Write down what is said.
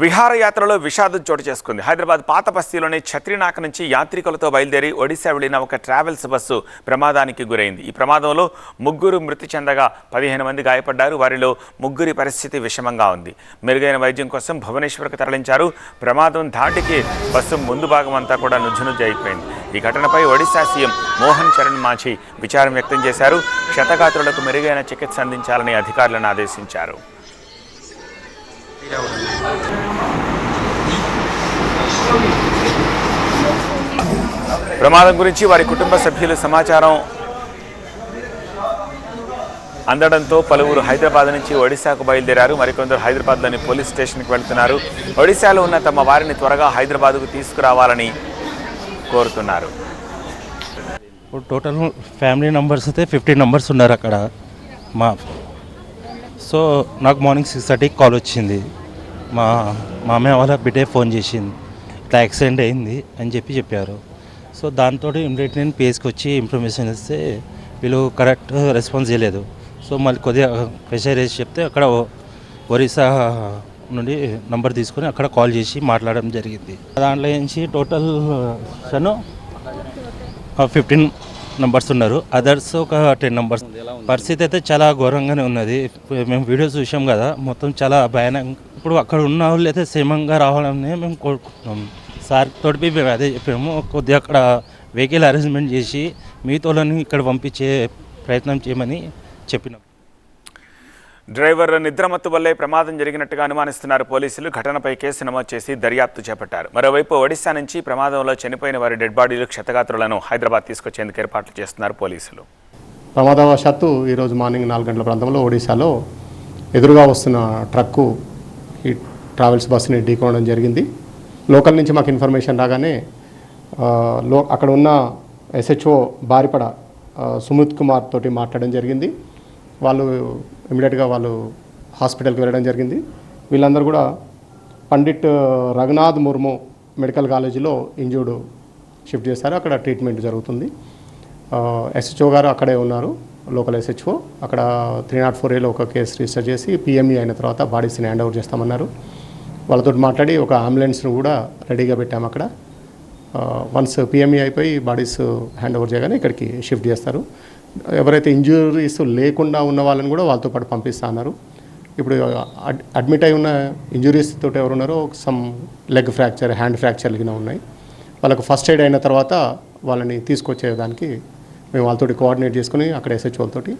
విహారయాత్రలో విషాదం చోటు చేసుకుంది. హైదరాబాద్ పాత బస్తీలోని ఛత్రినాక నుంచి యాత్రికులతో బయలుదేరి ఒడిశా వెళ్ళిన ఒక ట్రావెల్స్ బస్సు ప్రమాదానికి గురైంది. ఈ ప్రమాదంలో ముగ్గురు మృతి చెందగా పదిహేను మంది గాయపడ్డారు. వారిలో ముగ్గురి పరిస్థితి విషమంగా ఉంది. మెరుగైన వైద్యం కోసం భువనేశ్వర్కు తరలించారు. ప్రమాదం ధాటికి బస్సు ముందు భాగం అంతా కూడా నుజ్జునుజ్జు అయిపోయింది. ఈ ఘటనపై ఒడిశా సీఎం మోహన్ చరణ్ మాఛీ విచారం వ్యక్తం చేశారు. క్షతగాత్రులకు మెరుగైన చికిత్స అందించాలని అధికారులను ఆదేశించారు. ప్రమాదం గురించి వారి కుటుంబ సభ్యులు సమాచారం అందడంతో పలువురు హైదరాబాద్ నుంచి ఒడిశాకు బయలుదేరారు. మరికొందరు హైదరాబాద్లోని పోలీస్ స్టేషన్కి వెళ్తున్నారు. ఒడిశాలో ఉన్న తమ వారిని త్వరగా హైదరాబాద్కు తీసుకురావాలని కోరుతున్నారు. ఇప్పుడు టోటల్ ఫ్యామిలీ మెంబర్స్ అయితే ఫిఫ్టీన్ మెంబర్స్ ఉన్నారు అక్కడ. మా సో నాకు మార్నింగ్ సిక్స్ థర్టీకి కాల్ వచ్చింది. మా మామయ్య వాళ్ళ బిడ్డే ఫోన్ చేసింది. ఇట్లా యాక్సిడెంట్ అయింది అని చెప్పి చెప్పారు. సో దాంతో ఇమ్మీడియట్ నేను పిఎస్కి వచ్చి ఇన్ఫర్మేషన్ ఇస్తే వీళ్ళు కరెక్ట్ రెస్పాన్స్ చేయలేదు. సో మళ్ళీ కొద్దిగా ప్రెషర్ వేసి చెప్తే అక్కడ ఒరిస్సా నుండి నంబర్ తీసుకొని అక్కడ కాల్ చేసి మాట్లాడడం జరిగింది. దాంట్లో నుంచి టోటల్ సను ఫిఫ్టీన్ నంబర్స్ ఉన్నారు. అదర్స్ ఒక టెన్ నంబర్స్ పరిస్థితి అయితే చాలా ఘోరంగానే ఉన్నది. మేము వీడియోస్ చూసాం కదా మొత్తం చాలా భయానక ఇప్పుడు అక్కడ ఉన్న వాళ్ళు అయితే క్షేమంగా రావాలని మేము కోరుకుంటున్నాం. సార్ తోటి మేము అదే చెప్పాము. కొద్దిగా అక్కడ వెహికల్ అరేంజ్మెంట్ చేసి మిగతాలని ఇక్కడ పంపించే ప్రయత్నం చేయమని చెప్పినాం. డ్రైవర్ నిద్రమత్తు వల్లే ప్రమాదం జరిగినట్టుగా అనుమానిస్తున్నారు పోలీసులు. ఘటనపై కేసు నమోదు చేసి దర్యాప్తు చేపట్టారు. మరోవైపు ఒడిశా నుంచి ప్రమాదంలో చనిపోయిన వారి డెడ్ బాడీలు క్షతగాత్రులను హైదరాబాద్ తీసుకొచ్చేందుకు ఏర్పాట్లు చేస్తున్నారు పోలీసులు. ప్రమాదవశాత్తు ఈరోజు మార్నింగ్ నాలుగు గంటల ప్రాంతంలో ఒడిశాలో ఎదురుగా వస్తున్న ట్రక్కు ఈ ట్రావెల్స్ బస్సుని ఢీకొనడం జరిగింది. లోకల్ నుంచి మాకు ఇన్ఫర్మేషన్ రాగానే లో అక్కడ ఉన్న ఎస్హెచ్ఓ బారిపడ సుమిత్ కుమార్ తోటి మాట్లాడడం జరిగింది. వాళ్ళు ఇమీడియట్గా వాళ్ళు హాస్పిటల్కి వెళ్ళడం జరిగింది. వీళ్ళందరూ కూడా పండిట్ రఘునాథ్ ముర్ము మెడికల్ కాలేజీలో ఇంజూర్డ్ షిఫ్ట్ చేశారు. అక్కడ ట్రీట్మెంట్ జరుగుతుంది. ఎస్హెచ్ఓ గారు అక్కడే ఉన్నారు లోకల్ ఎస్హెచ్ఓ. అక్కడ త్రీ నాట్ ఫోర్ ఏలో ఒక కేసు రిజిస్టర్ చేసి పిఎంఈ అయిన తర్వాత బాడీస్ని హ్యాండ్ ఓవర్ చేస్తామన్నారు. వాళ్ళతో మాట్లాడి ఒక అంబులెన్స్ను కూడా రెడీగా పెట్టాము అక్కడ. వన్స్ పిఎంఈ అయిపోయి బాడీస్ హ్యాండ్ ఓవర్ చేయగానే ఇక్కడికి షిఫ్ట్ చేస్తారు. ఎవరైతే ఇంజురీస్ లేకుండా ఉన్న వాళ్ళని కూడా వాళ్ళతో పాటు పంపిస్తా అన్నారు ఇప్పుడు అడ్- అడ్మిట్ అయి ఉన్న ఇంజురీస్ తోటి ఎవరు ఉన్నారో some leg fracture hand fracture కింద ఉన్నాయి. వాళ్ళకు ఫస్ట్ ఎయిడ్ అయిన తర్వాత వాళ్ళని తీసుకొచ్చేదానికి మేము వాళ్ళతోటి కోఆర్డినేట్ చేసుకుని అక్కడ ఎస్హెచ్ఓలతోటి